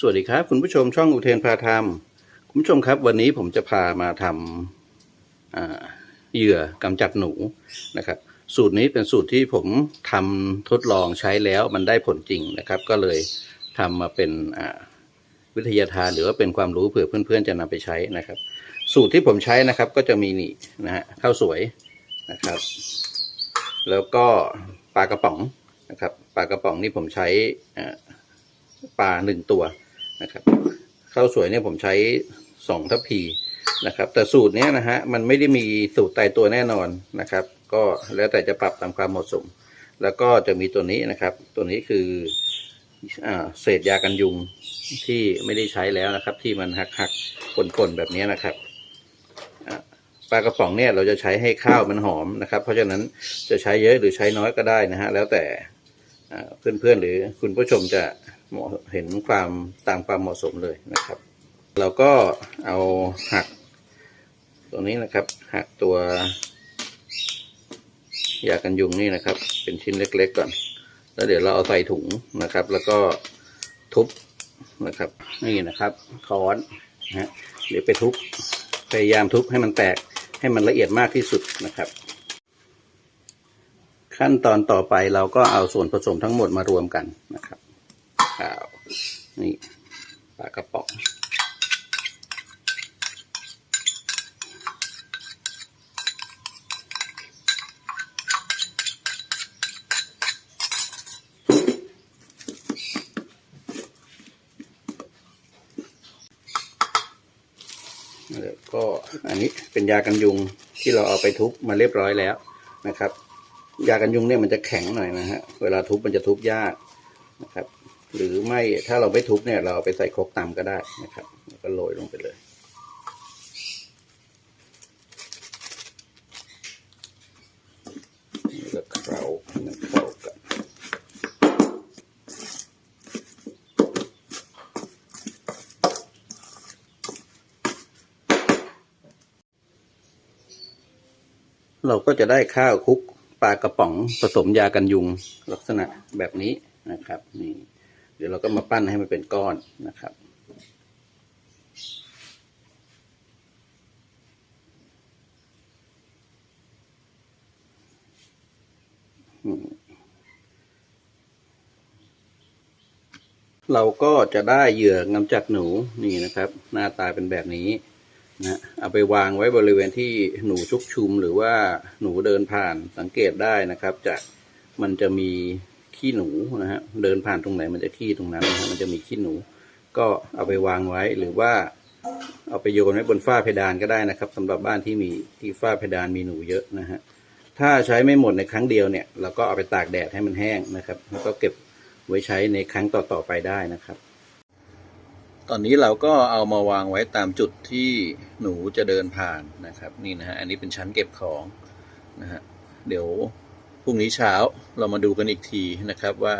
สวัสดีครับ คุณผู้ชมช่องอุเทนพาทำคุณผู้ชมครับ วันนี้ผมจะพามาทำเหยื่อกำจัดหนูนะครับ สูตรนี้เป็นสูตรที่ผมทำทดลองใช้แล้วมันได้ผลจริงนะครับ ก็เลยทำมาเป็นวิทยาทานหรือว่าเป็นความรู้เผื่อเพื่อนๆจะนำไปใช้นะครับ สูตรที่ผมใช้นะครับ ก็จะมีนี่นะฮะข้าวสวยนะครับ แล้วก็ปลากระป๋องนะครับปลากระป๋องนี่ผมใช้ปลาหนึ่งตัว นะครับข้าวสวยเนี่ยผมใช้สองทัพพีนะครับ แต่สูตรเนี้ยนะฮะมันไม่ได้มีสูตรตายตัวแน่นอนนะครับ ก็แล้วแต่จะปรับตามความเหมาะสม แล้วก็จะมีตัวนี้นะครับ ตัวนี้คืออเศษยากันยุงที่ไม่ได้ใช้แล้วนะครับ ที่มันหักหักๆป่นๆแบบนี้นะครับปลากระป๋องเนี่ยเราจะใช้ให้ข้าวมันหอมนะครับ เพราะฉะนั้นจะใช้เยอะหรือใช้น้อยก็ได้นะฮะแล้วแต่ เพื่อนๆหรือคุณผู้ชมจะเหมาะเห็นความตามความเหมาะสมเลยนะครับ เราก็เอาหักตรงนี้นะครับ หักตัวยากันยุงนี่นะครับ เป็นชิ้นเล็ก ๆ ก่อน แล้วเดี๋ยวเราเอาใส่ถุงนะครับ แล้วก็ทุบนะครับ นี่นะครับค้อนนะฮะเดี๋ยวไปทุบพยายามทุบให้มันแตกให้มันละเอียดมากที่สุดนะครับ ขั้นตอนต่อไปเราก็เอาส่วนผสมทั้งหมดมารวมกันนะครับข้าวนี่ปลากระป๋องแล้วก็อันนี้เป็นยากันยุงที่เราเอาไปทุบมาเรียบร้อยแล้วนะครับ ยากันยุงเนี่ยมันจะแข็งหน่อยนะฮะ เวลาทุบมันจะทุบยากนะครับ หรือไม่ถ้าเราไม่ทุบเนี่ย เราเอาไปใส่ครกตำก็ได้นะครับแล้วก็โรยลงไปเลย แล้วก็เคล้าเข้ากันเราก็จะได้ข้าวคลุก ปลากระป๋องผสมยากันยุงลักษณะแบบนี้นะครับ นี่ เดี๋ยวเราก็มาปั้นให้มันเป็นก้อนนะครับเราก็จะได้เหยื่อกำจัดหนูนี่นะครับ หน้าตาเป็นแบบนี้ นะเอาไปวางไว้บริเวณที่หนูชุกชุมหรือว่าหนูเดินผ่านสังเกตได้นะครับ จากมันจะมีขี้หนูนะฮะเดินผ่านตรงไหนมันจะขี้ตรงนั้นนะฮะมันจะมีขี้หนู ก็เอาไปวางไว้หรือว่า เอาไปโยนไว้บนฝ้าเพดานก็ได้นะครับสำหรับบ้านที่มีที่ฝ้าเพดานมีหนูเยอะนะฮะถ้าใช้ไม่หมดในครั้งเดียวเนี่ยเราก็เอาไปตากแดดให้มันแห้งนะครับ แล้วก็เก็บไว้ใช้ในครั้งต่อๆไปได้นะครับ ตอนนี้เราก็เอามาวางไว้ตามจุดที่หนูจะเดินผ่านนะครับ นี่นะฮะอันนี้เป็นชั้นเก็บของนะฮะเดี๋ยวพรุ่งนี้เช้าเรามาดูกันอีกทีนะครับว่า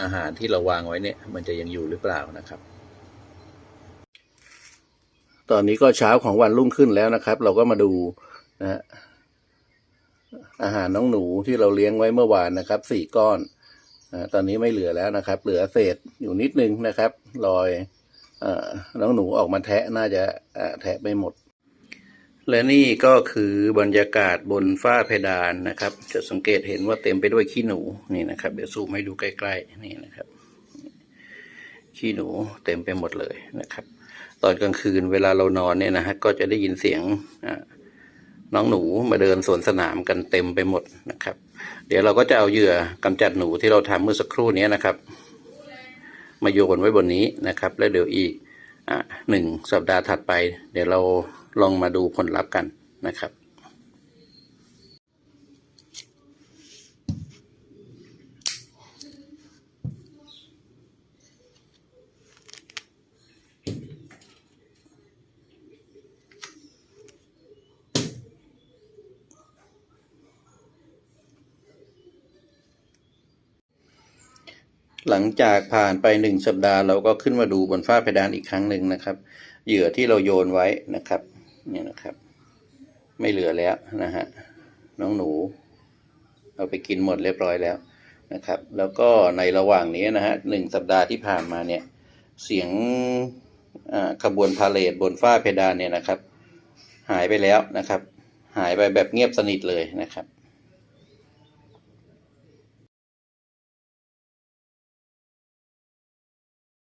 อาหารที่เราวางไว้เนี่ย มันจะยังอยู่หรือเปล่านะครับ ตอนนี้ก็เช้าของวันรุ่งขึ้นแล้วนะครับ เราก็มาดูนะฮะอาหารน้องหนูที่เราเลี้ยงไว้เมื่อวานนะครับสี่ก้อน ตอนนี้ไม่เหลือแล้วนะครับ เหลือเศษอยู่นิดนึงนะครับรอยอน้องหนูออกมาแทะน่าจะแทะไม่หมด และนี่ก็คือบรรยากาศบนฝ้าเพดานนะครับ จะสังเกตเห็นว่าเต็มไปด้วยขี้หนูนี่นะครับ เดี๋ยวซูมให้ดูใกล้ๆนี่นะครับ ขี้หนูเต็มไปหมดเลยนะครับ ตอนกลางคืนเวลาเรานอนเนี่ยนะฮะก็จะได้ยินเสียงอ่า น้องหนูมาเดินสวนสนามกันเต็มไปหมดนะครับ เดี๋ยวเราก็จะเอาเหยื่อกำจัดหนูที่เราทำเมื่อสักครู่นี้นะครับ มาโยนไว้บนนี้นะครับ แล้วเดี๋ยวอีกอ่าหนึ่งสัปดาห์ถัดไป เดี๋ยวเราลองมาดูผลลัพธ์กันนะครับ หลังจากผ่านไปหนึ่งสัปดาห์เราก็ขึ้นมาดูบนฝ้าเพดานอีกครั้งหนึ่งนะครับ เหยื่อที่เราโยนไว้นะครับเนี่ยนะครับ ไม่เหลือแล้วนะฮะน้องหนูเอาไปกินหมดเรียบร้อยแล้วนะครับ แล้วก็ในระหว่างนี้นะฮะหนึ่งสัปดาห์ที่ผ่านมาเนี่ย เสียงขบวนพาเลทบนฝ้าเพดานเนี่ยนะครับ หายไปแล้วนะครับ หายไปแบบเงียบสนิทเลยนะครับ